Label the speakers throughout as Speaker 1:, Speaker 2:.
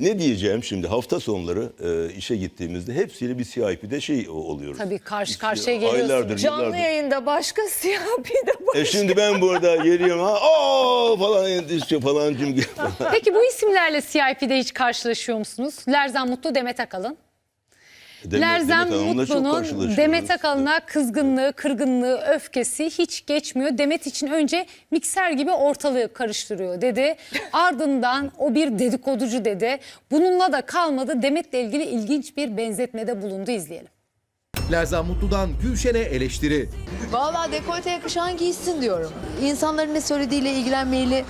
Speaker 1: Ne diyeceğim şimdi hafta sonları e, işe gittiğimizde hepsiyle bir CIP'de şey o- oluyoruz.
Speaker 2: Tabii karşı karşıya geliyorsunuz.
Speaker 1: Aylardır,
Speaker 3: Canlı
Speaker 1: yıllardır.
Speaker 3: yayında başka siyah bir de başka.
Speaker 1: E şimdi ben burada geliyorum ha o falan işte falancım gibi.
Speaker 2: Peki bu isimlerle CIP'de hiç karşılaşıyor musunuz? Lerzan Mutlu, Demet Akalın.
Speaker 1: Demet- çok
Speaker 2: Mutlu'nun. Demet Akalın'a kızgınlığı, kırgınlığı, öfkesi hiç geçmiyor. Demet için önce mikser gibi ortalığı karıştırıyor dedi. Ardından o bir dedikoducu dedi. Bununla da kalmadı. Demet'le ilgili ilginç bir benzetmede bulundu. İzleyelim.
Speaker 4: Lerzan Mutlu'dan Gülşen'e eleştiri.
Speaker 5: Vallahi dekolte yakışan giysin diyorum. İnsanların ne söylediğiyle ilgilenmeyeli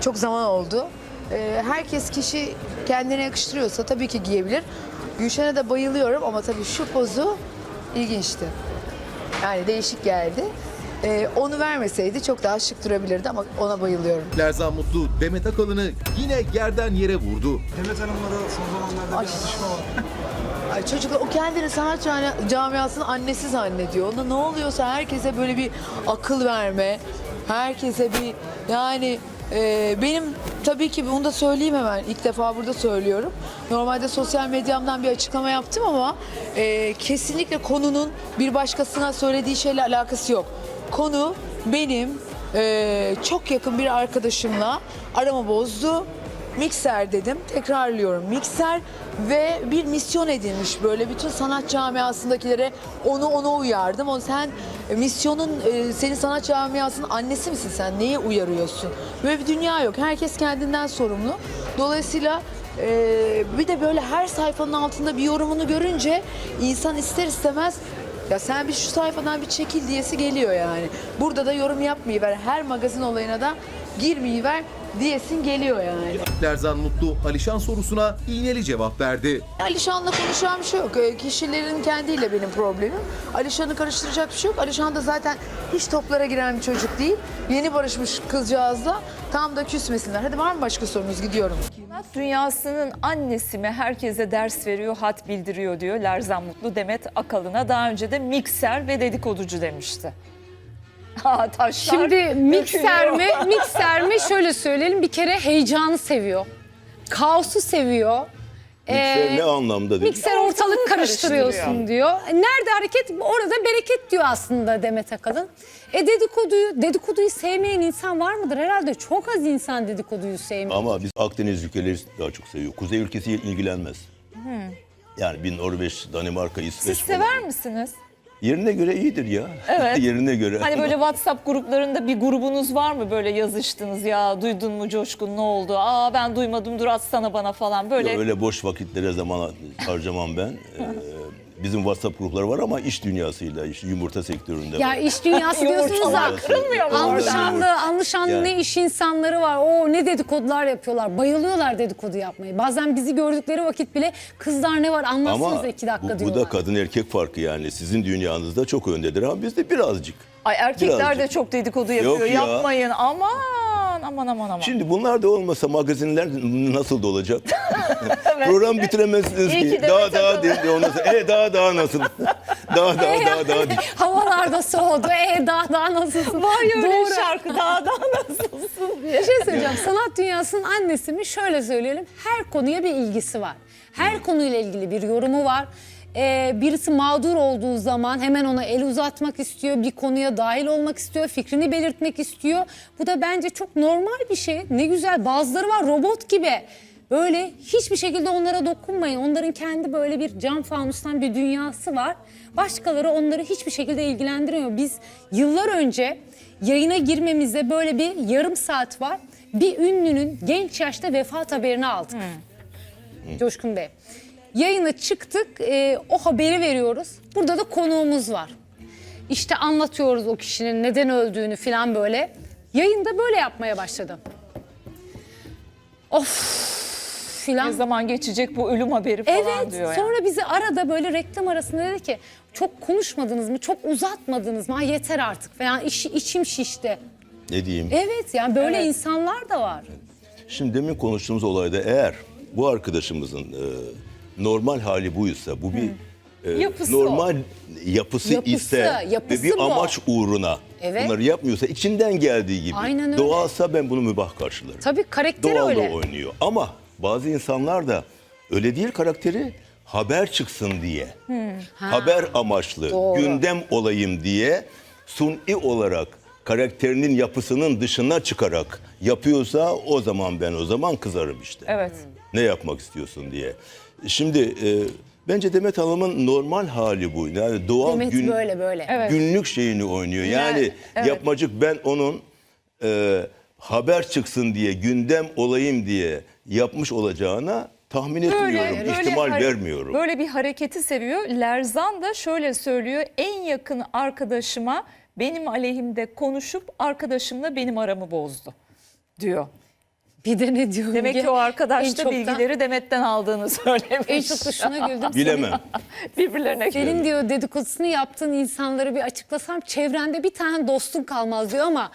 Speaker 5: çok zaman oldu. Ee, herkes kişi kendine yakıştırıyorsa tabii ki giyebilir. Gülşen'e de bayılıyorum ama tabii şu pozu ilginçti. Yani değişik geldi. Ee, onu vermeseydi çok daha şık durabilirdi ama ona bayılıyorum.
Speaker 4: Lerzan Mutlu Demet Akalın'ı yine yerden yere vurdu.
Speaker 6: Demet Hanım'la da son zamanlarda
Speaker 5: Ay.
Speaker 6: bir atışma var.
Speaker 5: Ay çocuklar o kendini sanat cami- camiasının annesi zannediyor. Ona ne oluyorsa herkese böyle bir akıl verme. Herkese bir yani e, benim tabii ki bunu da söyleyeyim hemen ilk defa burada söylüyorum. Normalde sosyal medyamdan bir açıklama yaptım ama e, kesinlikle konunun bir başkasına söylediği şeyle alakası yok. Konu benim e, çok yakın bir arkadaşımla aramı bozdu. Mikser dedim. Tekrarlıyorum. Mikser ve bir misyon edilmiş böyle bütün sanat camiasındakilere onu ona uyardım. O sen e, misyonun e, senin sanat camiasının annesi misin sen? Neye uyarıyorsun? Böyle bir dünya yok. Herkes kendinden sorumlu. Dolayısıyla e, bir de böyle her sayfanın altında bir yorumunu görünce insan ister istemez ya sen bir şu sayfadan bir çekil diyesi geliyor yani. Burada da yorum yapmayı ver. Her magazin olayına da girmeyi ver diyesin geliyor yani.
Speaker 4: Lerzan Mutlu Alişan sorusuna iğneli cevap verdi.
Speaker 5: Alişan'la konuşan bir şey yok. Ee, Kişilerin kendiyle benim problemim. Alişan'ı karıştıracak bir şey yok. Alişan da zaten hiç toplara giren bir çocuk değil. Yeni barışmış kızcağızla tam da küsmesinler. Hadi var mı başka sorunuz? Gidiyorum.
Speaker 3: Sanat dünyasının annesi mi herkese ders veriyor, hat bildiriyor diyor Lerzan Mutlu Demet Akalın'a. Daha önce de mikser ve dedikoducu demişti. Ha taşlar
Speaker 2: Şimdi mikser mi? Mikser mi? Şöyle söyleyelim. Bir kere heyecanı seviyor. Kaosu seviyor.
Speaker 1: Mikser
Speaker 2: Ee,
Speaker 1: ne anlamda dedi?
Speaker 2: Mikser ortalık karıştırıyorsun
Speaker 3: karıştırıyor.
Speaker 2: diyor. E, Nerede hareket orada bereket diyor aslında Demet Akalın. E dedikoduyu, dedikoduyu sevmeyen insan var mıdır? Herhalde çok az insan dedikoduyu sevmiyor.
Speaker 1: Ama biz Akdeniz ülkeleri daha çok seviyor. Kuzey ülkesi ilgilenmez. Yani bir Norveç, Danimarka, İsveç
Speaker 3: Siz
Speaker 1: falan.
Speaker 3: sever misiniz?
Speaker 1: Yerine göre iyidir ya.
Speaker 3: Evet.
Speaker 1: Yerine göre.
Speaker 3: Hani böyle WhatsApp gruplarında bir grubunuz var mı böyle yazıştınız ya duydun mu Coşkun ne oldu? Aa ben duymadım dur atsana bana falan böyle.
Speaker 1: Öyle boş vakitlere zaman harcamam ben. Ee, bizim WhatsApp grupları var ama iş dünyasıyla, işte yumurta sektöründe
Speaker 2: Ya
Speaker 1: var.
Speaker 2: iş dünyası diyorsunuz da
Speaker 3: Yumurtalar kırılmıyor mu orada?
Speaker 2: anlaşanlı, anlaşanlı
Speaker 1: Yani.
Speaker 2: ne iş insanları var. O ne dedikodular yapıyorlar. Bayılıyorlar dedikodu yapmayı. Bazen bizi gördükleri vakit bile kızlar ne var anlatsanıza
Speaker 1: Ama
Speaker 2: iki dakika
Speaker 1: bu, bu
Speaker 2: diyorlar.
Speaker 1: da kadın erkek farkı yani. Sizin dünyanızda çok öndedir ama bizde birazcık.
Speaker 3: Ay erkekler de
Speaker 1: Birazcık.
Speaker 3: çok dedikodu yapıyor.
Speaker 1: Yok ya.
Speaker 3: Yapmayın aman aman aman aman.
Speaker 1: Şimdi bunlar da olmasa magazinler nasıl da olacak? Program bitiremezsiniz
Speaker 3: İyi
Speaker 1: ki.
Speaker 3: ki
Speaker 1: Daha
Speaker 3: Demet
Speaker 1: daha
Speaker 3: Akalın.
Speaker 1: diye ondan sonra, e daha daha nasıl? daha daha daha daha. diye.
Speaker 2: Havalarda soğudu. E daha daha nasılsın?
Speaker 3: Var ya öyle
Speaker 2: Doğru.
Speaker 3: şarkı daha daha nasılsın diye.
Speaker 2: Bir şey söyleyeceğim. Sanat dünyasının annesi mi? Şöyle söyleyelim. Her konuya bir ilgisi var. Her konuyla ilgili bir yorumu var. Ee, birisi mağdur olduğu zaman hemen ona el uzatmak istiyor. Bir konuya dahil olmak istiyor. Fikrini belirtmek istiyor. Bu da bence çok normal bir şey. Ne güzel. Bazıları var robot gibi. Böyle hiçbir şekilde onlara dokunmayın. Onların kendi böyle bir cam fanustan bir dünyası var. Başkaları onları hiçbir şekilde ilgilendirmiyor. Biz yıllar önce yayına girmemizde böyle bir yarım saat var. Bir ünlünün genç yaşta vefat haberini aldık. Coşkun Bey. Yayına çıktık, e, o haberi veriyoruz. Burada da konuğumuz var. İşte anlatıyoruz o kişinin neden öldüğünü falan böyle. Yayında böyle yapmaya başladı. Of
Speaker 3: Ne
Speaker 2: filan.
Speaker 3: zaman geçecek bu ölüm haberi falan
Speaker 2: Evet
Speaker 3: diyor yani.
Speaker 2: sonra bizi arada böyle reklam arasında dedi ki çok konuşmadınız mı çok uzatmadınız mı Ha, yeter artık falan iş, içim şişti.
Speaker 1: Ne diyeyim?
Speaker 2: Evet yani böyle
Speaker 3: Evet.
Speaker 2: insanlar da var.
Speaker 1: Şimdi demin konuştuğumuz olayda eğer bu arkadaşımızın e, normal hali buysa, bu bir e,
Speaker 3: Yapısı
Speaker 1: normal yapısı,
Speaker 2: Yapısı,
Speaker 1: ise
Speaker 2: yapısı
Speaker 1: ve bir
Speaker 2: bu.
Speaker 1: amaç uğruna
Speaker 2: Evet.
Speaker 1: bunları yapmıyorsa içinden geldiği gibi
Speaker 2: Aynen öyle.
Speaker 1: doğalsa ben bunu mübah karşılarım.
Speaker 2: Tabii karakteri
Speaker 1: Doğal da
Speaker 2: öyle.
Speaker 1: oynuyor ama bazı insanlar da öyle değil karakteri haber çıksın diye. Haber amaçlı,
Speaker 2: Doğru.
Speaker 1: gündem olayım diye suni olarak karakterinin yapısının dışına çıkarak yapıyorsa o zaman ben o zaman kızarım işte.
Speaker 3: Evet.
Speaker 1: Ne yapmak istiyorsun diye. Şimdi e, bence Demet Hanım'ın normal hali bu. Yani doğal
Speaker 2: Demet
Speaker 1: gün,
Speaker 2: böyle böyle.
Speaker 1: günlük şeyini oynuyor. Yani,
Speaker 3: Yani, evet.
Speaker 1: yapmacık ben onun e, haber çıksın diye, gündem olayım diye yapmış olacağına tahmin etmiyorum. ihtimal
Speaker 3: hare-
Speaker 1: vermiyorum.
Speaker 3: Böyle bir hareketi seviyor. Lerzan da şöyle söylüyor. En yakın arkadaşıma benim aleyhimde konuşup arkadaşımla benim aramı bozdu diyor.
Speaker 2: Bir de ne diyor?
Speaker 3: Demek ki o arkadaş da bilgileri Demet'ten aldığını söylemiş.
Speaker 2: En çok da şuna güldüm.
Speaker 1: Bilemem.
Speaker 3: Birbirlerine
Speaker 2: Senin diyor dedikodusunu yaptığın insanları bir açıklasam çevrende bir tane dostun kalmaz diyor ama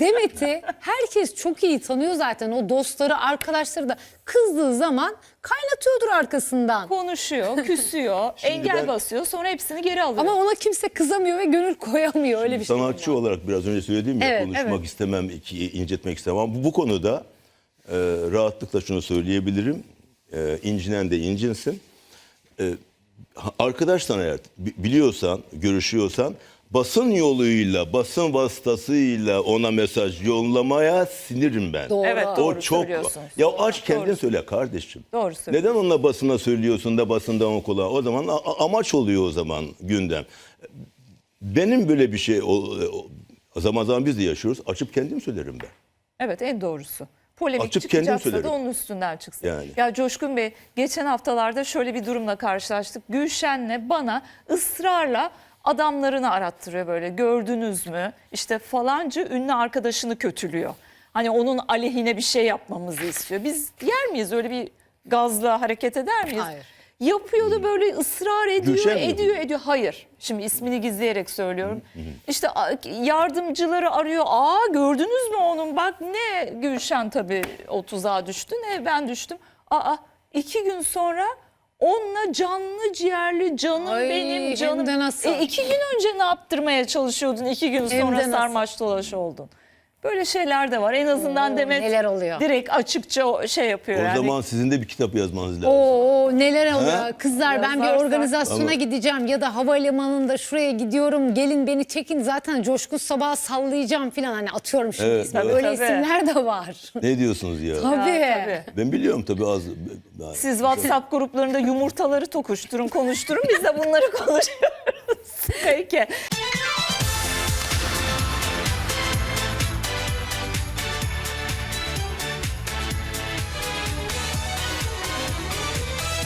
Speaker 2: Demet'i herkes çok iyi tanıyor zaten. O dostları, arkadaşları da kızdığı zaman kaynatıyordur arkasından.
Speaker 3: konuşuyor, küsüyor, engel
Speaker 1: ben-
Speaker 3: basıyor sonra hepsini geri alıyor.
Speaker 2: Ama ona kimse kızamıyor ve gönül koyamıyor öyle bir şey.
Speaker 1: Sanatçı olarak biraz önce söylediğim ya
Speaker 2: Evet,
Speaker 1: konuşmak
Speaker 3: evet.
Speaker 1: istemem, iki- incitmek istemem. Bu, bu konuda e, rahatlıkla şunu söyleyebilirim. E, incinen de incinsin. E, ha- arkadaşsan eğer bi- biliyorsan, görüşüyorsan basın yoluyla, basın vasıtasıyla ona mesaj yollamaya sinirim ben.
Speaker 2: Doğru.
Speaker 3: Evet,
Speaker 1: O
Speaker 3: doğru
Speaker 1: çok.
Speaker 3: söylüyorsunuz.
Speaker 1: Ya aç kendin
Speaker 3: Doğru.
Speaker 1: söyle kardeşim.
Speaker 3: Doğru.
Speaker 1: Neden onunla basına söylüyorsun da basından okula? O zaman amaç oluyor o zaman gündem. Benim böyle bir şey o, o zaman zaman biz de yaşıyoruz. Açıp kendim söylerim ben.
Speaker 3: Evet en doğrusu. Polemik
Speaker 1: Açıp
Speaker 3: çıkacaksa da onun üstünden çıksın.
Speaker 1: Yani.
Speaker 3: Ya Coşkun Bey geçen haftalarda şöyle bir durumla karşılaştık. Gülşen'le bana ısrarla adamlarını arattırıyor böyle gördünüz mü? İşte falanca ünlü arkadaşını kötülüyor. Hani onun aleyhine bir şey yapmamızı istiyor. Biz yer miyiz öyle bir gazla hareket eder miyiz?
Speaker 2: Hayır.
Speaker 3: Yapıyor da böyle ısrar ediyor,
Speaker 1: Gülşen mi
Speaker 3: ediyor,
Speaker 1: yapıyor?
Speaker 3: ediyor. Hayır. Şimdi ismini gizleyerek söylüyorum. İşte yardımcıları arıyor. Aa gördünüz mü onun? Bak ne Gülşen tabii o tuzağa düştü. Ne ben düştüm. Aa iki gün sonra onunla canlı ciğerli canım
Speaker 2: Ay,
Speaker 3: benim canım. E, iki gün önce ne yaptırmaya çalışıyordun? iki gün sonra sarmaş dolaş oldun. Böyle şeyler de var. En azından
Speaker 2: Oo,
Speaker 3: Demet
Speaker 2: neler oluyor?
Speaker 3: direkt açıkça şey yapıyor.
Speaker 1: O
Speaker 3: yani.
Speaker 1: zaman sizin de bir kitap yazmanız lazım.
Speaker 2: Oo neler oluyor. Kızlar ben bir
Speaker 3: Yazarsak.
Speaker 2: organizasyona
Speaker 1: Ama-
Speaker 2: gideceğim ya da havalimanında şuraya gidiyorum. Gelin beni çekin zaten coşku sabah sallayacağım falan hani atıyorum şimdi
Speaker 1: Evet,
Speaker 2: ismi.
Speaker 1: evet.
Speaker 2: Öyle
Speaker 3: Tabii.
Speaker 2: isimler de var.
Speaker 1: Ne diyorsunuz ya?
Speaker 2: Tabii.
Speaker 3: Ya, tabii.
Speaker 1: Ben biliyorum tabii az. ben-
Speaker 3: Siz WhatsApp gruplarında yumurtaları tokuşturun, konuşturun. Biz de bunları konuşuyoruz. Peki.